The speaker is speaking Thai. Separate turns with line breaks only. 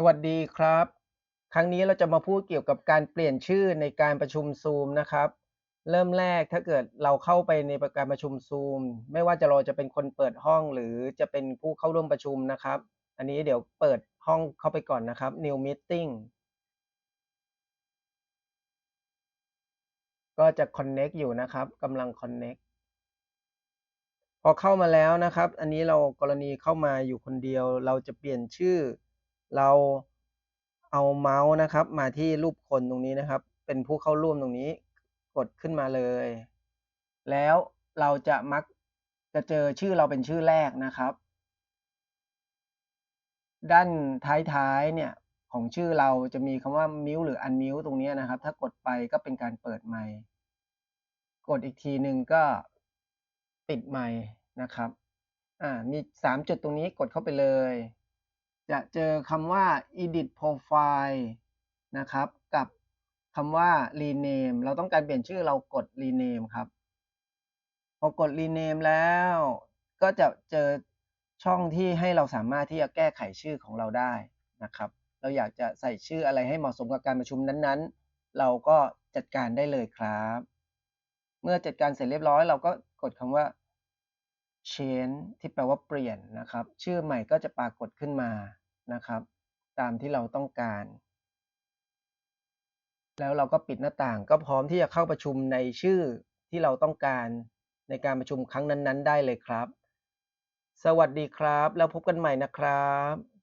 สวัสดีครับ ครั้งนี้เราจะมาพูดเกี่ยวกับการเปลี่ยนชื่อในการประชุม Zoom นะครับ เริ่มแรกถ้าเกิดเราเข้าไปในประการประชุม Zoom ไม่ว่าจะเราจะเป็นคนเปิดห้องหรือจะเป็นผู้เข้าร่วมประชุมนะครับ อันนี้เดี๋ยวเปิดห้องเข้าไปก่อนนะครับ New Meeting ก็จะ connect อยู่นะครับกำลัง connect พอเข้ามาแล้วนะครับ อันนี้เรากรณีเข้ามาอยู่คนเดียว เราจะเปลี่ยนชื่อ เราเอาเมาส์นะครับ มาที่รูปคนตรงนี้นะครับ เป็นผู้เข้าร่วมตรงนี้ กดขึ้นมาเลย แล้วเราจะมักจะเจอชื่อเราเป็นชื่อแรกนะครับ ด้านท้ายๆเนี่ยของชื่อเราจะมีคำว่า mute หรือ unmute ตรงนี้นะครับ ถ้ากดไปก็เป็นการเปิดไมค์กดอีกทีหนึ่งก็ปิดไมค์นะครับ อ่า มี 3 จุดตรงนี้กดเข้าไปเลย จะเจอคำว่า edit profile นะครับกับคำว่า rename เราต้องการเปลี่ยนชื่อเรากด rename ครับ พอกด rename แล้วก็จะเจอช่องที่ให้เราสามารถที่จะแก้ไขชื่อของเราได้นะครับ เราอยากจะใส่ชื่ออะไรให้เหมาะสมกับการประชุมนั้นๆ เราก็จัดการได้เลยครับ เมื่อจัดการเสร็จเรียบร้อย เราก็กดคำว่า change ที่แปลว่าเปลี่ยนนะครับ ชื่อใหม่ก็จะปรากฏขึ้นมานะครับ ตามที่เราต้องการ แล้วเราก็ปิดหน้าต่างก็พร้อมที่จะเข้าประชุมในชื่อที่เราต้องการในการประชุมครั้งนั้น ๆ ได้เลยครับ สวัสดีครับ แล้วพบกันใหม่นะครับ